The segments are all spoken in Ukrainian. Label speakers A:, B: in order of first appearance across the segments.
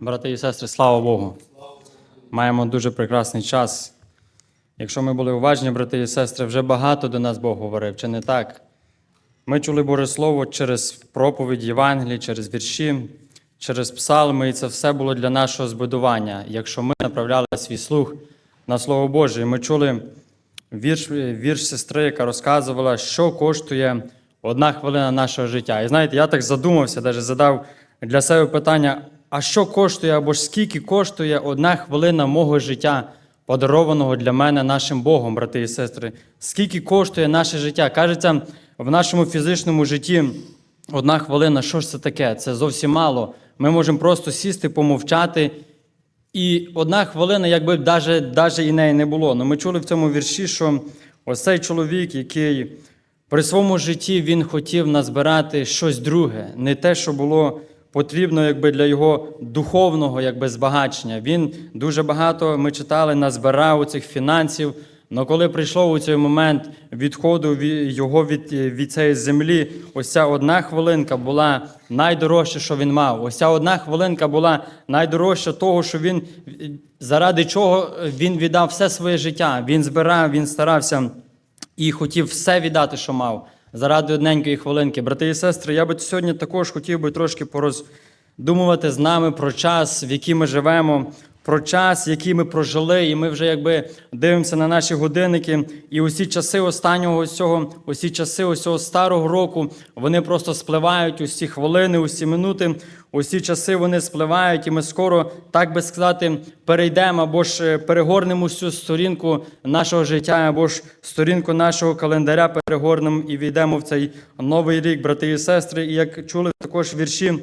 A: Брати і сестри, слава Богу! Маємо дуже прекрасний час. Якщо ми були уважні, брати і сестри, вже багато до нас Бог говорив, чи не так? Ми чули Боже Слово через проповідь Євангелії, через вірші, через псалми, і це все було для нашого збудування. Якщо ми направляли свій слух на Слово Боже, і ми чули вірш, вірш сестри, яка розказувала, що коштує одна хвилина нашого життя. І знаєте, я так задумався, навіть задав для себе питання: а що коштує або ж скільки коштує одна хвилина мого життя, подарованого для мене нашим Богом, брати і сестри? Скільки коштує наше життя? Кажеться, в нашому фізичному житті одна хвилина, що ж це таке? Це зовсім мало. Ми можемо просто сісти, помовчати. І одна хвилина, якби навіть, навіть і неї не було. Но ми чули в цьому вірші, що ось цей чоловік, який при своєму житті він хотів назбирати щось друге, не те, що було потрібно якби, для його духовного якби, збагачення. Він дуже багато, ми читали, назбирав цих фінансів. Але коли прийшло у цей момент відходу його від, від цієї землі, ось ця одна хвилинка була найдорожче, що він мав. Ось ця одна хвилинка була найдорожча того, що він заради чого він віддав все своє життя. Він збирав, він старався і хотів все віддати, що мав, заради одненької хвилинки. Брати і сестри, я би сьогодні також хотів би трошки пороздумувати з нами про час, в який ми живемо, про час, який ми прожили, і ми вже якби дивимося на наші годинники. І усі часи останнього ось цього, усі часи ось цього старого року, вони просто спливають, усі хвилини, усі минути, усі часи вони спливають, і ми скоро, так би сказати, перейдемо або ж е, перегорнемо всю сторінку нашого життя, або ж сторінку нашого календаря перегорнемо і війдемо в цей новий рік, брати і сестри. І як чули також вірші.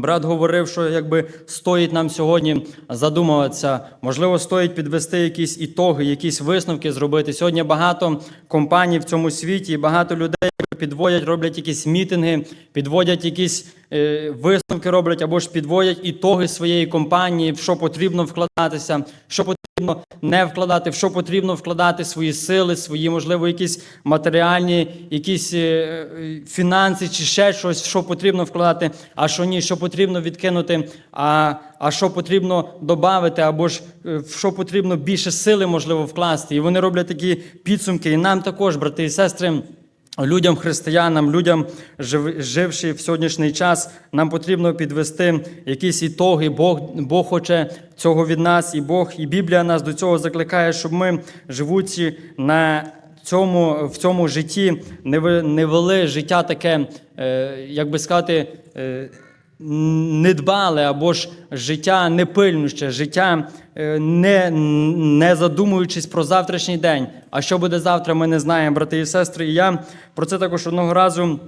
A: Брат говорив, що якби стоїть нам сьогодні задумуватися, можливо, стоїть підвести якісь ітоги, якісь висновки зробити. Сьогодні багато компаній в цьому світі, і багато людей підводять, роблять якісь мітинги, підводять якісь е, висновки, роблять або ж підводять ітоги своєї компанії, в що потрібно вкладатися, що потрібно не вкладати, в що потрібно вкладати свої сили, свої, можливо, якісь матеріальні, якісь е, е, фінанси чи ще щось, що потрібно вкладати, а що ні, що потрібно відкинути, а, а що потрібно додати, або ж е, в що потрібно більше сили, можливо, вкласти. І вони роблять такі підсумки. І нам також, брати і сестри. Людям, християнам, людям, живши в сьогоднішній час, нам потрібно підвести якісь ітоги. Бог, Бог хоче цього від нас, і Бог, і Біблія нас до цього закликає, щоб ми, живучи на цьому, в цьому житті, не, вели життя таке, е, як би сказати, е, не дбали або ж життя непильнуще, життя е, не, не задумуючись про завтрашній день. А що буде завтра, ми не знаємо, брати і сестри. І я про це також одного разу.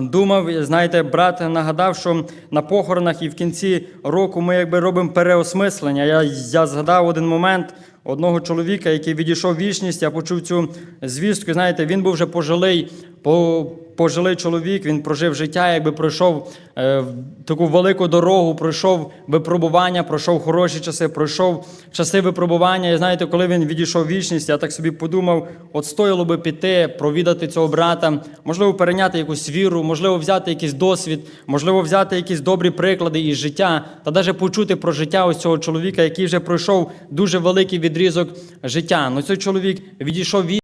A: Думав, знаєте, брат нагадав, що на похоронах і в кінці року ми якби робимо переосмислення. Я, я згадав один момент одного чоловіка, який відійшов вічність. Я почув цю звістку. Знаєте, він був вже пожилий, по, пожилий чоловік. Він прожив життя, якби пройшов е, таку велику дорогу, пройшов випробування, пройшов хороші часи, пройшов часи випробування. І знаєте, коли він відійшов вічність, я так собі подумав: от стоїло би піти, провідати цього брата, можливо, перейняти якусь віру, можливо, взяти якийсь досвід, можливо, взяти якісь добрі приклади із життя, та навіть почути про життя ось цього чоловіка, який вже пройшов дуже великий відрізок життя. Ну цей чоловік відійшов в вічність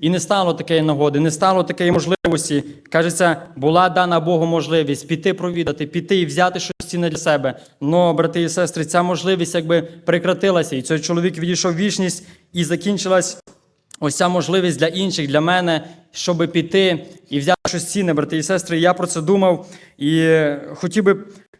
A: і не стало такої нагоди, не стало такої можливості. Кажеться, була дана Богу можливість піти провідати, піти і взяти щось цінне для себе. Но, брати і сестри, ця можливість якби прекратилася, і цей чоловік відійшов вічність і закінчилась ось ця можливість для інших, для мене, щоб піти і взяти щось цінне, брати і сестри. Я про це думав і е, хотів би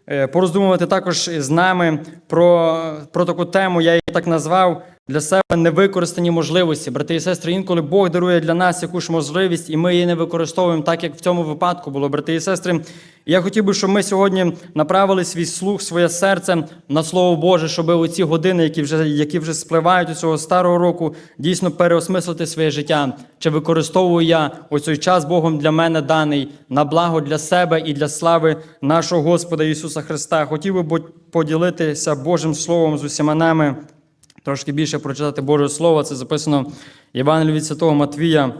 A: е, пороздумувати також з нами про, про таку тему. Я її так назвав для себе невикористані можливості. Брати і сестри, інколи Бог дарує для нас якусь можливість, і ми її не використовуємо так, як в цьому випадку було, брати і сестри. Я хотів би, щоб ми сьогодні направили свій слух, своє серце на Слово Боже, щоб у ці години, які вже, які вже спливають у цього старого року, дійсно переосмислити своє життя. Чи використовую я ось цей час Богом для мене даний на благо для себе і для слави нашого Господа Ісуса Христа. Хотів би поділитися Божим Словом з усіма нами. Трошки більше прочитати Боже Слово. Це записано в Євангелії від Святого Матвія,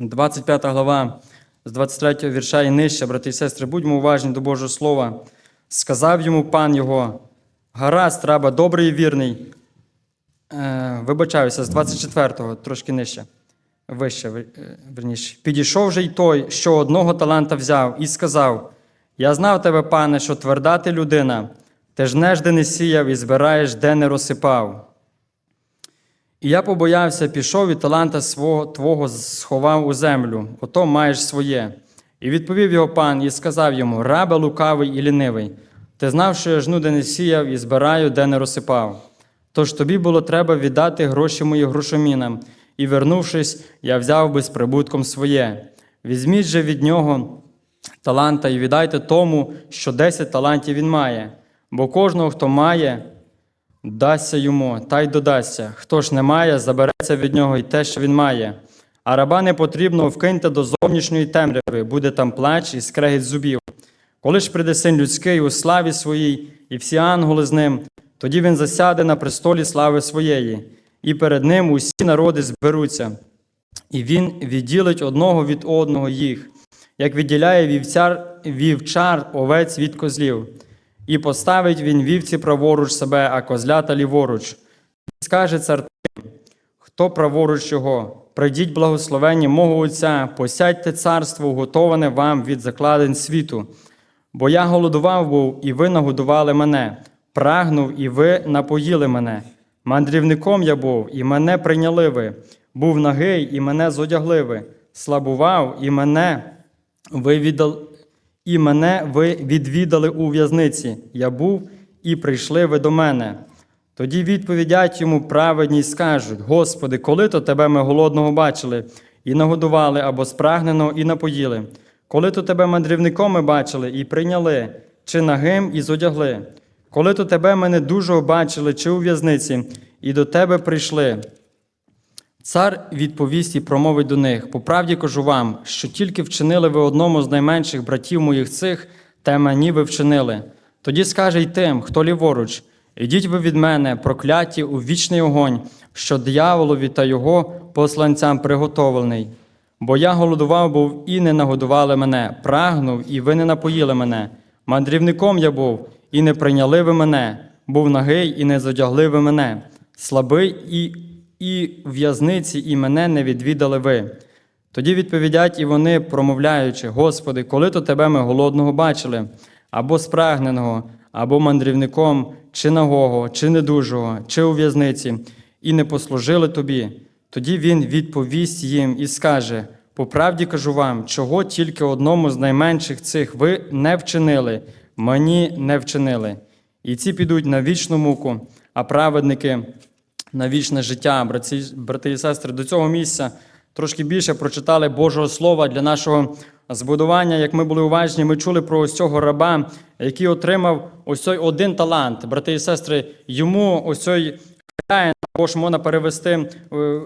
A: 25 глава, з 23 вірша і нижче, брати і сестри, будьмо уважні до Божого Слова. Сказав йому пан його: Гаразд, раба, добрий і вірний. Е, вибачаюся, з 24-го, трошки нижче. Вище, ви- е, верніше. Підійшов же й той, що одного таланта взяв, і сказав: Я знав тебе, пане, що тверда ти людина, ти ж нежди не сіяв і збираєш, де не розсипав. І я побоявся, пішов і таланта свого твого сховав у землю, ото маєш своє. І відповів його пан і сказав йому: Рабе лукавий і лінивий, ти знав, що я жну, де не сіяв, і збираю, де не розсипав. Тож тобі було треба віддати гроші мої грошомінам, і, вернувшись, я взяв би з прибутком своє. Візьміть же від нього таланта і віддайте тому, що десять талантів він має, бо кожного, хто має, дасться йому, та й додасться. Хто ж не має, забереться від нього й те, що він має. А раба не потрібно вкиньте до зовнішньої темряви, буде там плач і скрегіт зубів. Коли ж прийде син людський у славі своїй, і всі ангели з ним, тоді він засяде на престолі слави своєї, і перед ним усі народи зберуться. І він відділить одного від одного їх, як відділяє вівцяр, вівчар овець від козлів. І поставить він вівці праворуч себе, а козлята ліворуч. І скаже цар тим, хто праворуч його, прийдіть благословенні мого Отця, посядьте царство, уготоване вам від закладень світу. Бо я голодував був, і ви нагодували мене, прагнув, і ви напоїли мене. Мандрівником я був, і мене прийняли ви. Був нагий, і мене зодягли ви. Слабував, і мене ви і мене ви відвідали у в'язниці. Я був, і прийшли ви до мене. Тоді відповідять йому праведні скажуть: Господи, коли то тебе ми голодного бачили, і нагодували або спрагненого, і напоїли. Коли то тебе мандрівником ми бачили і прийняли, чи нагим і зодягли. Коли то тебе ми недужого бачили, чи у в'язниці, і до тебе прийшли. Цар відповість і промовить до них: по правді кажу вам, що тільки вчинили ви одному з найменших братів моїх цих, те мені ви вчинили. Тоді скаже й тим, хто ліворуч: Ідіть ви від мене, прокляті у вічний огонь, що дияволові та його посланцям приготовлений. Бо я голодував був і не нагодували мене, прагнув, і ви не напоїли мене. Мандрівником я був, і не прийняли ви мене, був нагий, і не задягли ви мене, слабий і, і в'язниці, і мене не відвідали ви. Тоді відповідять і вони, промовляючи: Господи, коли то тебе ми голодного бачили, або спрагненого, або мандрівником, чи нагого, чи недужого, чи у в'язниці, і не послужили тобі. Тоді він відповість їм і скаже: По правді кажу вам, чого тільки одному з найменших цих ви не вчинили, мені не вчинили. І ці підуть на вічну муку, а праведники на вічне життя. Браті, брати і сестри, до цього місця трошки більше прочитали Божого Слова для нашого збудування. Як ми були уважні, ми чули про ось цього раба, який отримав ось цей один талант. Брати і сестри, йому ось цей хазяїн, або ж можна перевести е, е,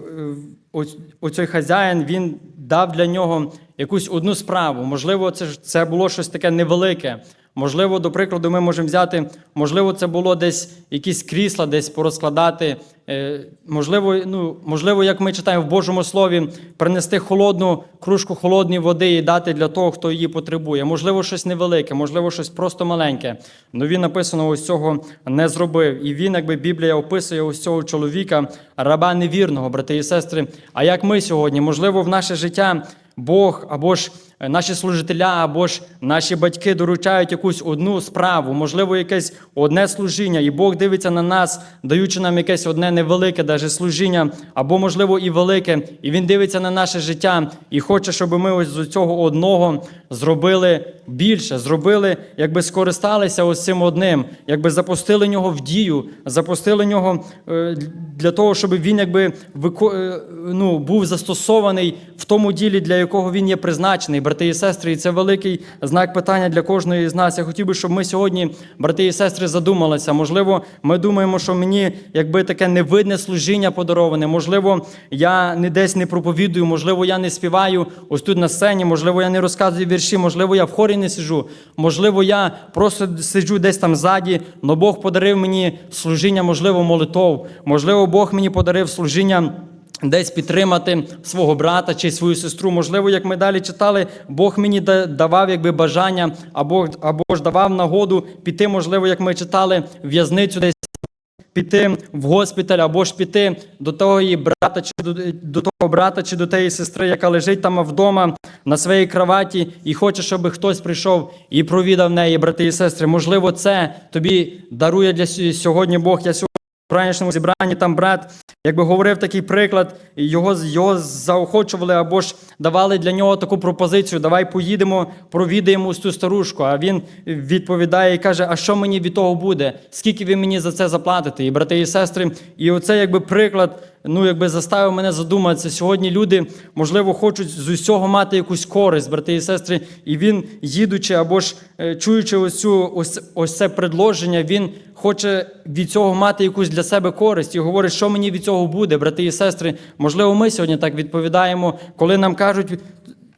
A: ось- оцей хазяїн, він дав для нього якусь одну справу. Можливо, це, це було щось таке невелике. Можливо, до прикладу, ми можемо взяти, можливо, це було десь якісь крісла, десь порозкладати. Е, Можливо, ну, можливо, як ми читаємо в Божому Слові, принести холодну кружку холодної води і дати для того, хто її потребує. Можливо, щось невелике, можливо, щось просто маленьке. Ну він написано, ось цього не зробив. І він, якби Біблія описує ось цього чоловіка, раба невірного, брати і сестри. А як ми сьогодні, можливо, в наше життя Бог або ж наші служителя, або ж наші батьки доручають якусь одну справу, можливо, якесь одне служіння, і Бог дивиться на нас, даючи нам якесь одне невелике, даже служіння, або, можливо, і велике, і Він дивиться на наше життя і хоче, щоб ми ось з цього одного зробили більше, зробили, якби скористалися ось цим одним, якби запустили нього в дію, запустили нього е, для того, щоб він якби е, ну, був застосований в тому ділі, для якого він є призначений, брати і сестри. І це великий знак питання для кожної з нас. Я хотів би, щоб ми сьогодні, брати і сестри, задумалися. Можливо, ми думаємо, що мені якби таке невидне служіння подароване. Можливо, я не десь не проповідую, можливо, я не співаю ось тут на сцені, можливо, я не розказую вірші, можливо, я в хорі не сиджу, можливо, я просто сиджу десь там ззаді, але Бог подарив мені служіння, можливо, молитов, можливо, Бог мені подарив служіння Десь підтримати свого брата чи свою сестру. Можливо, як ми далі читали, Бог мені давав якби бажання, або, або ж давав нагоду піти, можливо, як ми читали, в'язницю десь піти в госпіталь, або ж піти до того її брата, чи до, до того брата, чи до тієї сестри, яка лежить там вдома на своїй кроваті, і хоче, щоб хтось прийшов і провідав неї, брати і сестри. Можливо, це тобі дарує для сь- сьогодні Бог. Я сьогодні ранішньому зібранні там брат, якби говорив такий приклад, його, його заохочували або ж давали для нього таку пропозицію: давай поїдемо, провідаємо цю старушку. А він відповідає і каже: А що мені від того буде? Скільки ви мені за це заплатите? І брати і сестри, і оце якби приклад. Ну, якби заставив мене задуматися. Сьогодні люди, можливо, хочуть з усього мати якусь користь, брати і сестри. І він, їдучи або ж е, чуючи ось, цю, ось, ось це предложення, він хоче від цього мати якусь для себе користь і говорить, що мені від цього буде, брати і сестри. Можливо, ми сьогодні так відповідаємо, коли нам кажуть.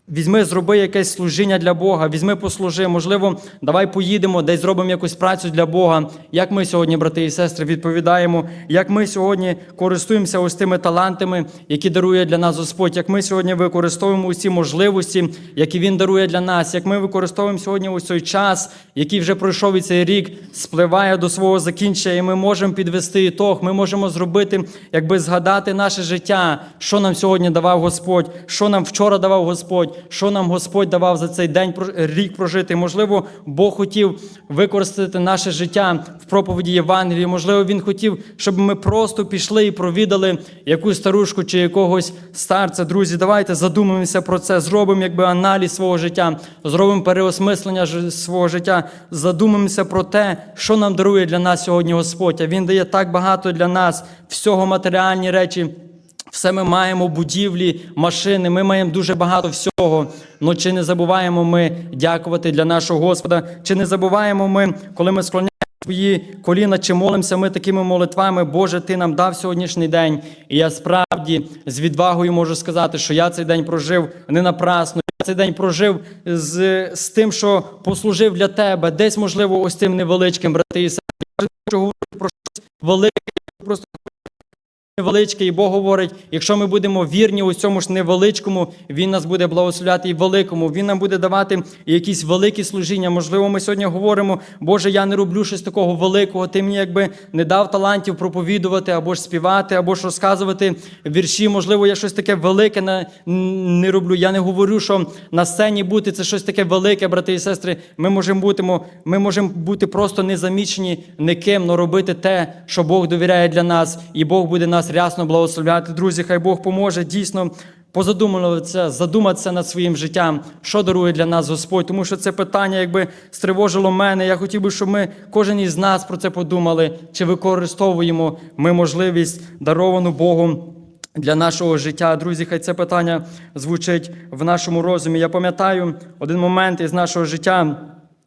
A: Візьми, зроби якесь служіння для Бога, візьми, послужи. Можливо, давай поїдемо, десь зробимо якусь працю для Бога. Як ми сьогодні, брати і сестри, відповідаємо, як ми сьогодні користуємося ось тими талантами, які дарує для нас Господь, як ми сьогодні використовуємо усі можливості, які Він дарує для нас, як ми використовуємо сьогодні ось цей час, який вже пройшов і цей рік, спливає до свого закінчення, і ми можемо підвести ітог, ми можемо зробити, якби згадати наше життя, що нам сьогодні давав Господь, що нам вчора давав Господь, що нам Господь давав за цей день рік прожити. Можливо, Бог хотів використати наше життя в проповіді Євангелії. Можливо, Він хотів, щоб ми просто пішли і провідали якусь старушку чи якогось старця. Друзі, давайте задумаємося про це, зробимо якби аналіз свого життя, зробимо переосмислення свого життя, задумаємося про те, що нам дарує для нас сьогодні Господь. А Він дає так багато для нас, всього матеріальні речі. Все ми маємо будівлі, машини, ми маємо дуже багато всього. Ну чи не забуваємо ми дякувати для нашого Господа? Чи не забуваємо ми, коли ми склоняємо свої коліна, чи молимося ми такими молитвами, Боже, Ти нам дав сьогоднішній день. І я справді з відвагою можу сказати, що я цей день прожив не напрасно. Цей день прожив з, з тим, що послужив для тебе, десь, можливо, ось цим невеличким, брати і сестри. Я хочу говорити про щось велике, просто невеличке, і Бог говорить, якщо ми будемо вірні у цьому ж невеличкому, Він нас буде благословляти і великому. Він нам буде давати якісь великі служіння. Можливо, ми сьогодні говоримо, Боже, я не роблю щось такого великого. Ти мені якби не дав талантів проповідувати або ж співати, або ж розказувати вірші. Можливо, я щось таке велике не роблю. Я не говорю, що на сцені бути це щось таке велике, брати і сестри. Ми можемо бути, ми можемо бути просто незамічені никим, але робити те, що Бог довіряє для нас, і Бог буде нас рясно благословляти. Друзі, хай Бог поможе дійсно. Позадумуватися, задуматися над своїм життям, що дарує для нас Господь, тому що це питання, якби стривожило мене. Я хотів би, щоб ми, кожен із нас про це подумали, чи використовуємо ми можливість, даровану Богом для нашого життя. Друзі, хай це питання звучить в нашому розумі. Я пам'ятаю один момент із нашого життя.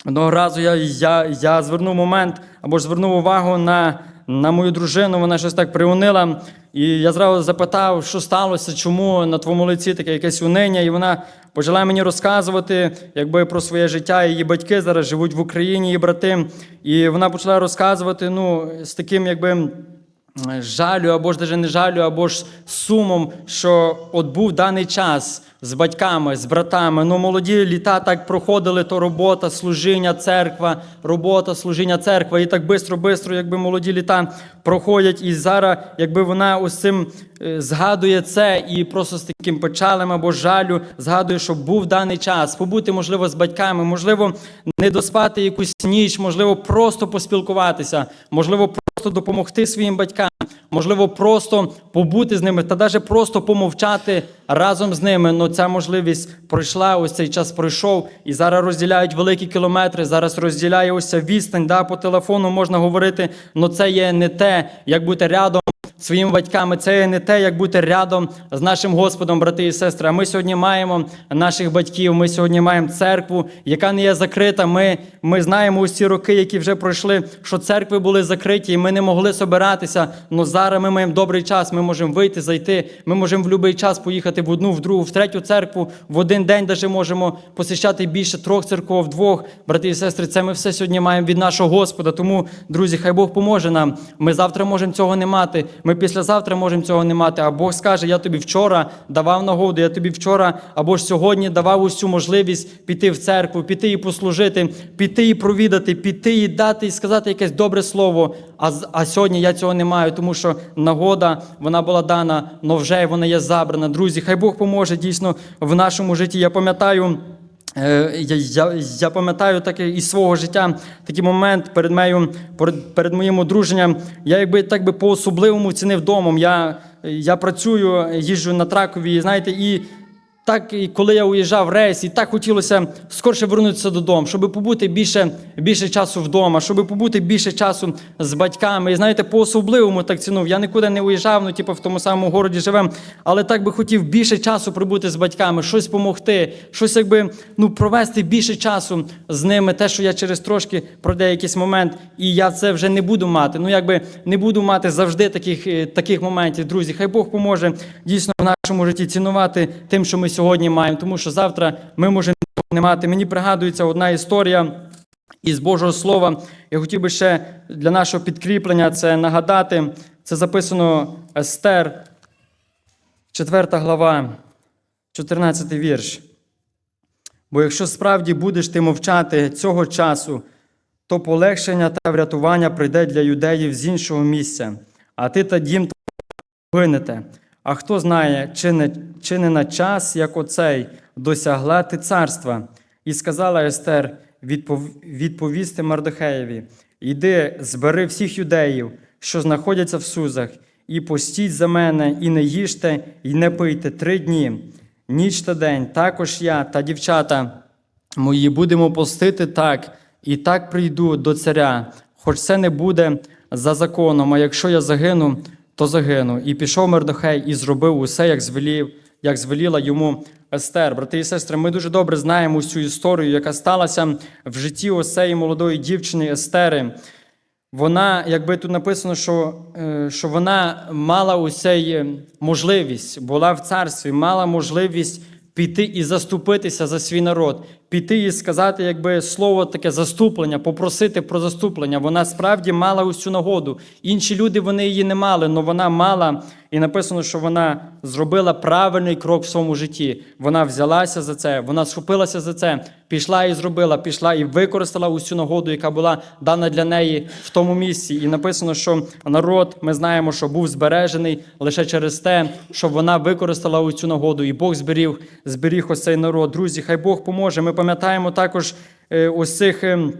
A: Одного разу я, я, я звернув момент або ж звернув увагу на, на мою дружину, вона щось так приунила. І я зразу запитав, що сталося, чому на твоєму лиці таке якесь униння. І вона почала мені розказувати якби, про своє життя. Її батьки зараз живуть в Україні, її брати. І вона почала розказувати ну, з таким, якби жалю, або ж навіть не жалю, або ж сумом, що от був даний час з батьками, з братами. Ну, молоді літа так проходили, то робота, служіння, церква, робота, служіння, церква. І так бистро-бистро, якби молоді літа проходять. І зараз, якби вона ось цим е, згадує це і просто з таким печалем або жалю згадує, що був даний час, побути, можливо, з батьками, можливо, не доспати якусь ніч, можливо, просто поспілкуватися, можливо, просто допомогти своїм батькам, можливо, просто побути з ними, та навіть просто помовчати разом з ними. Ну ця можливість пройшла, ось цей час пройшов, і зараз розділяють великі кілометри. Зараз розділяє ось ця відстань. Да, по телефону можна говорити, але це є не те, як бути рядом. Своїми батьками це не те, як бути рядом з нашим Господом, брати і сестри. А ми сьогодні маємо наших батьків. Ми сьогодні маємо церкву, яка не є закрита. Ми, ми знаємо усі роки, які вже пройшли, що церкви були закриті, і ми не могли собиратися. Але зараз ми маємо добрий час. Ми можемо вийти, зайти. Ми можемо в будь-який час поїхати в одну, в другу, в третю церкву. В один день навіть можемо посещати більше трьох церков, двох. Брати і сестри, це ми все сьогодні маємо від нашого Господа. Тому, друзі, хай Бог поможе нам. Ми завтра можемо цього не мати. Ми післязавтра можемо цього не мати. А Бог скаже, я тобі вчора давав нагоду, я тобі вчора або ж сьогодні давав усю можливість піти в церкву, піти і послужити, піти і провідати, піти і дати і сказати якесь добре слово. А, а сьогодні я цього не маю, тому що нагода вона була дана, но вже вона є забрана. Друзі, хай Бог поможе дійсно в нашому житті. Я пам'ятаю. Е, Я, я, я пам'ятаю таке із свого життя такий момент перед моїм, перед, перед моїм одруженням. Я якби так би по-особливому цінив домом. Я, я працюю, їжджу на тракові, знаєте, і так, і коли я уїжджав в рейс, і так хотілося скорше вернутися додому, щоб побути більше, більше часу вдома, щоб побути більше часу з батьками. І знаєте, по-особливому так цінув. Я нікуди не уїжджав, ну, типу, в тому самому городі живем, але так би хотів більше часу прибути з батьками, щось допомогти, щось якби ну, провести більше часу з ними. Те, що я через трошки пройде якийсь момент, і я це вже не буду мати. Ну, якби не буду мати завжди таких, е, таких моментів, друзі. Хай Бог поможе дійсно в нашому житті цінувати тим, що ми сьогодні маємо, тому що завтра ми можемо не мати. Мені пригадується одна історія. Із Божого Слова я хотів би ще для нашого підкріплення це нагадати. Це записано Естер, 4 глава, 14 вірш. Бо якщо справді будеш ти мовчати цього часу, то полегшення та врятування прийде для юдеїв з іншого місця, а ти та дім твій гинете. А хто знає, чи не, чи не на час, як оцей, досягла ти царства? І сказала Естер відпов, відповісти Мардохеєві: Іди, збери всіх юдеїв, що знаходяться в Сузах, і постіть за мене, і не їжте, і не пийте три дні, ніч та день. Також я та дівчата мої будемо постити так, і так прийду до царя, хоч це не буде за законом, а якщо я загину, то загину. І пішов Мердохей і зробив усе, як звелів, як звеліла йому Естер. Брати і сестри, ми дуже добре знаємо цю історію, яка сталася в житті цієї молодої дівчини Естери. Вона, якби тут написано, що, е, що вона мала усей можливість, була в царстві, мала можливість піти і заступитися за свій народ, піти і сказати, якби слово таке заступлення, попросити про заступлення. Вона справді мала усю нагоду. Інші люди вони її не мали, але вона мала, і написано, що вона зробила правильний крок в своєму житті. Вона взялася за це, вона схопилася за це, пішла і зробила, пішла і використала усю нагоду, яка була дана для неї в тому місці. І написано, що народ, ми знаємо, що був збережений лише через те, що вона використала усю нагоду, і Бог зберіг, зберіг ось цей народ. Друзі, хай Бог поможе. Ми пам'ятаємо також е, ось цих. ем,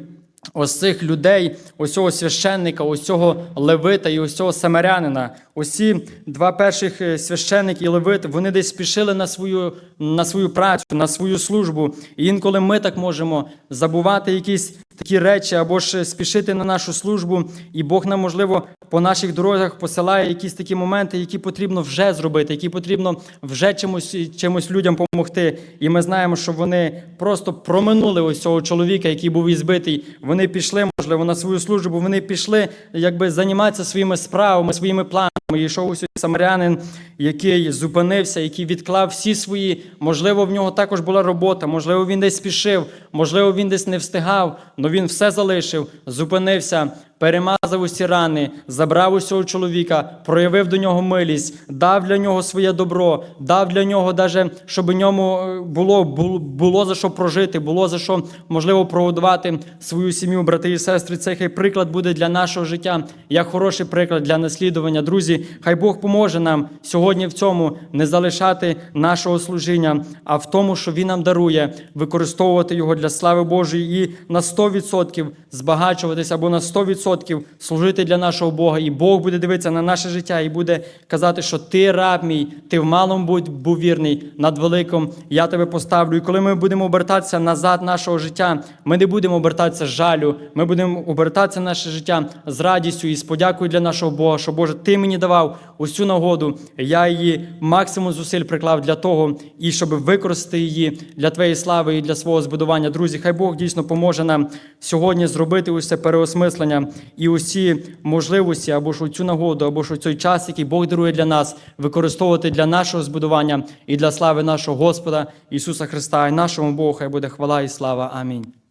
A: Ось цих людей, ось цього священника, ось цього левита і ось цього самарянина. Ці два перших е, священник і левит, вони десь спішили на свою, на свою працю, на свою службу. І інколи ми так можемо забувати якісь такі речі або ж спішити на нашу службу, і Бог нам, можливо, по наших дорогах посилає якісь такі моменти, які потрібно вже зробити, які потрібно вже чимось, чимось людям допомогти. І ми знаємо, що вони просто проминули ось цього чоловіка, який був ізбитий. Вони пішли, можливо, на свою службу, вони пішли якби займатися своїми справами, своїми планами. Йшов ось самарянин, який зупинився, який відклав всі свої. Можливо, в нього також була робота, можливо, він десь спішив, можливо, він десь не встигав, але він все залишив, зупинився, перемазав усі рани, забрав усього чоловіка, проявив до нього милість, дав для нього своє добро, дав для нього, даже, щоб ньому е, було, було, за що прожити, було за що, можливо, прогодувати свою сім'ю, брати і сестри. Цей хай приклад буде для нашого життя, як хороший приклад для наслідування. Друзі, хай Бог поможе нам сьогодні в цьому не залишати нашого служіння, а в тому, що Він нам дарує, використовувати його для слави Божої і на 100% збагачуватися або на 100% служити для нашого Бога. І Бог буде дивитися на наше життя і буде казати, що ти раб мій, ти в малому будь був вірний, над великим я тебе поставлю. І коли ми будемо обертатися назад нашого життя, ми не будемо обертатися з жалю, ми будемо обертатися наше життя з радістю і з подякою для нашого Бога, що Боже, ти мені давав усю нагоду. Я її максимум зусиль приклав для того, і щоб використати її для твоєї слави і для свого збудування. Друзі, хай Бог дійсно поможе нам сьогодні зробити усе переосмислення і усі можливості, або ж у цю нагоду, або ж у цей час, який Бог дарує для нас, використовувати для нашого збудування і для слави нашого Господа Ісуса Христа, і нашому Богу хай буде хвала і слава. Амінь.